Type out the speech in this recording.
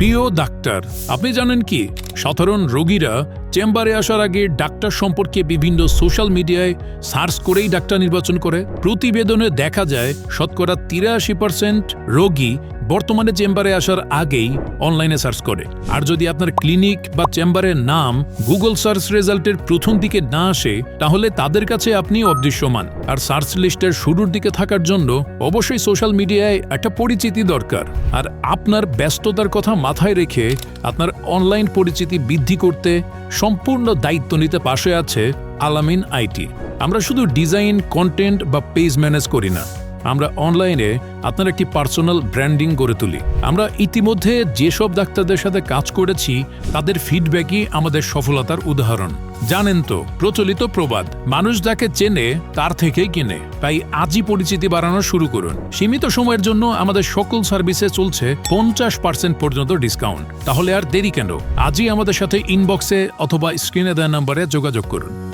প্রিয় ডাক্তার, আপনি জানেন কি? সাধারণ রোগীরা চেম্বারে আসার আগে ডাক্তার সম্পর্কে বিভিন্ন সোশ্যাল মিডিয়ায় সার্চ করেই ডাক্তার নির্বাচন করে। প্রতিবেদনে দেখা যায়, শতকরা তিরাশি পার্সেন্ট রোগী বর্তমানে চেম্বারে আসার আগেই অনলাইনে সার্চ করে। আর যদি আপনার ক্লিনিক বা চেম্বারের নাম গুগল সার্চ রেজাল্টের প্রথম দিকে না আসে, তাহলে তাদের কাছে আপনি অদৃশ্যমান। আর সার্চ লিস্টের শুরুর দিকে থাকার জন্য অবশ্যই সোশ্যাল মিডিয়ায় একটা পরিচিতি দরকার। আর আপনার ব্যস্ততার কথা মাথায় রেখে আপনার অনলাইন পরিচিতি বৃদ্ধি করতে সম্পূর্ণ দায়িত্ব নিতে পাশে আছে আলামিন আইটি আমরা শুধু ডিজাইন কন্টেন্ট বা পেজ ম্যানেজ করি না। আমরা অনলাইনে আপনার একটি পার্সোনাল ব্র্যান্ডিং গড়ে তুলি। আমরা ইতিমধ্যে যেসব ডাক্তারদের সাথে কাজ করেছি, তাদের ফিডব্যাকই আমাদের সফলতার উদাহরণ। জানেন তো, প্রচলিত প্রবাদ, মানুষ যাকে চেনে, তার থেকেই কিনে। তাই আজই পরিচিতি বাড়ানো শুরু করুন। সীমিত সময়ের জন্য আমাদের সকল সার্ভিসে চলছে পঞ্চাশ পার্সেন্ট পর্যন্ত ডিসকাউন্ট। তাহলে আর দেরি কেন? আজই আমাদের সাথে ইনবক্সে অথবা স্ক্রিনে দেওয়া নম্বরে যোগাযোগ করুন।